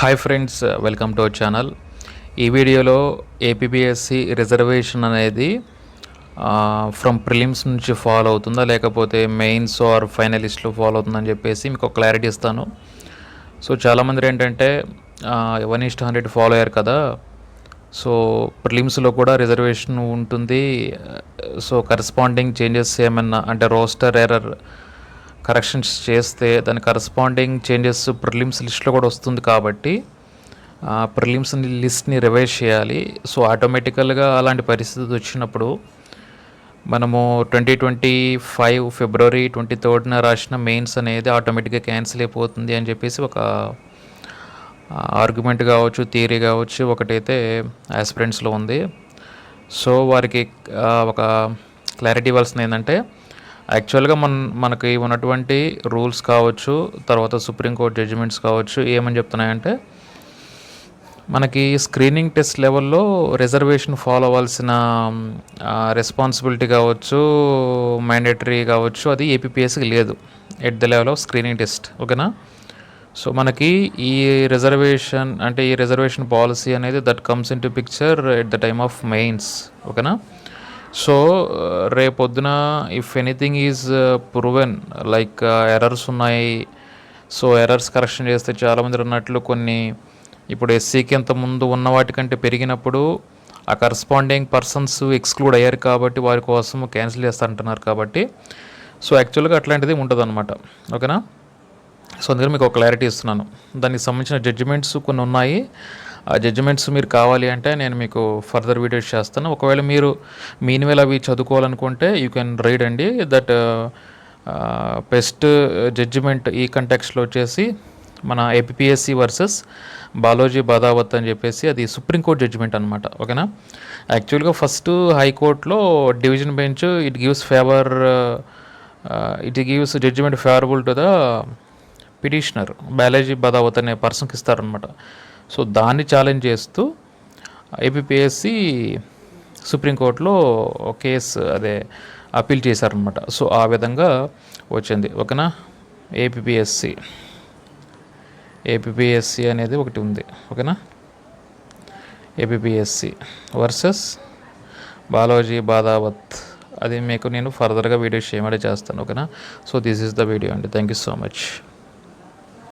Hi friends welcome to our channel ఈ వీడియోలో APPSC reservation అనేది ఫ్రమ్ ప్రిలిమ్స్ నుంచి ఫాలో అవుతుందా లేకపోతే మెయిన్స్ ఆర్ ఫైనలిస్ట్లో ఫాలో అవుతుందని చెప్పేసి మీకు ఒక క్లారిటీ ఇస్తాను. సో చాలామంది ఏంటంటే వన్ ఈస్ట్ హండ్రెడ్ ఫాలో అయ్యారు కదా. సో ప్రిలిమ్స్లో కూడా రిజర్వేషన్ ఉంటుంది. సో కరెస్పాండింగ్ చేంజెస్ ఏమన్నా అంటే రోస్టర్ ఎర్రర్ కరెక్షన్స్ చేస్తే దాని కరస్పాండింగ్ చేంజెస్ ప్రిలిమ్స్ లిస్ట్లో కూడా వస్తుంది కాబట్టి ప్రిలిమ్స్ లిస్ట్ని రివైజ్ చేయాలి. సో ఆటోమేటికల్గా అలాంటి పరిస్థితి వచ్చినప్పుడు మనము twenty twenty five February twenty థర్డ్న రాసిన మెయిన్స్ అనేది ఆటోమేటిక్గా క్యాన్సిల్ అయిపోతుంది అని చెప్పేసి ఒక ఆర్గ్యుమెంట్ కావచ్చు థియరీ కావచ్చు ఒకటైతే ఆస్పిరెంట్స్లో ఉంది. సో వారికి ఒక క్లారిటీ ఇవ్వాల్సింది ఏంటంటే యాక్చువల్గా మన మనకి ఉన్నటువంటి రూల్స్ కావచ్చు తర్వాత సుప్రీంకోర్టు జడ్జిమెంట్స్ కావచ్చు ఏమని చెప్తున్నాయంటే మనకి స్క్రీనింగ్ టెస్ట్ లెవెల్లో రిజర్వేషన్ ఫాలో అవ్వాల్సిన రెస్పాన్సిబిలిటీ కావచ్చు మ్యాండేటరీ కావచ్చు అది ఏపీపీఎస్కి లేదు. At the level of screening test ఓకేనా సో మనకి ఈ రిజర్వేషన్ అంటే ఈ రిజర్వేషన్ పాలసీ అనేది that comes into picture at the time of mains ఓకేనా సో uh, రేపొద్దున if anything is proven like errors ఉన్నాయి సో ఎర్రర్స్ కరెక్షన్ చేస్తే చాలామంది అన్నట్లు కొన్ని ఇప్పుడు ఎస్సీకి ఎంత ముందు ఉన్న వాటికంటే పెరిగినప్పుడు ఆ కరస్పాండింగ్ పర్సన్స్ ఎక్స్క్లూడ్ అయ్యారు కాబట్టి వారి కోసం క్యాన్సిల్ చేస్తారంటున్నారు కాబట్టి. సో యాక్చువల్గా అట్లాంటిది ఉంటుంది అనమాట ఓకేనా? సో అందుకని మీకు ఒక క్లారిటీ ఇస్తున్నాను. దానికి సంబంధించిన జడ్జిమెంట్స్ కొన్ని ఉన్నాయి. ఆ జడ్జిమెంట్స్ మీరు కావాలి అంటే నేను మీకు ఫర్దర్ వీడియోస్ చేస్తాను. ఒకవేళ మీరు మీనివేళ అవి చదువుకోవాలనుకుంటే యూ కెన్ రైడ్ అండి. దట్ బెస్ట్ జడ్జిమెంట్ ఈ కంటెక్స్ట్లో వచ్చేసి మన ఏపీఎస్సి వర్సెస్ బాలోజీ బదావత్ అని చెప్పేసి అది సుప్రీంకోర్టు జడ్జిమెంట్ అనమాట ఓకేనా యాక్చువల్గా ఫస్ట్ హైకోర్టులో division bench it gives favour it gives judgement favourable to the petitioner Balaji Badavath అనే పర్సన్కి ఇస్తారనమాట సో దాన్ని ఛాలెంజ్ చేస్తూ ఏపీఎస్సి సుప్రీంకోర్టులో కేసు అదే అప్పీల్ చేశారనమాట సో ఆ విధంగా వచ్చింది. ఓకేనా? ఏపీఎస్సి ఏపీఎస్సి అనేది ఒకటి ఉంది. ఓకేనా? APPSC versus Balaji Badavath. అది మీకు నేను ఫర్దర్గా వీడియో షేమడే చేస్తాను. ఓకేనా? So this is the video అండి. Thank you so much.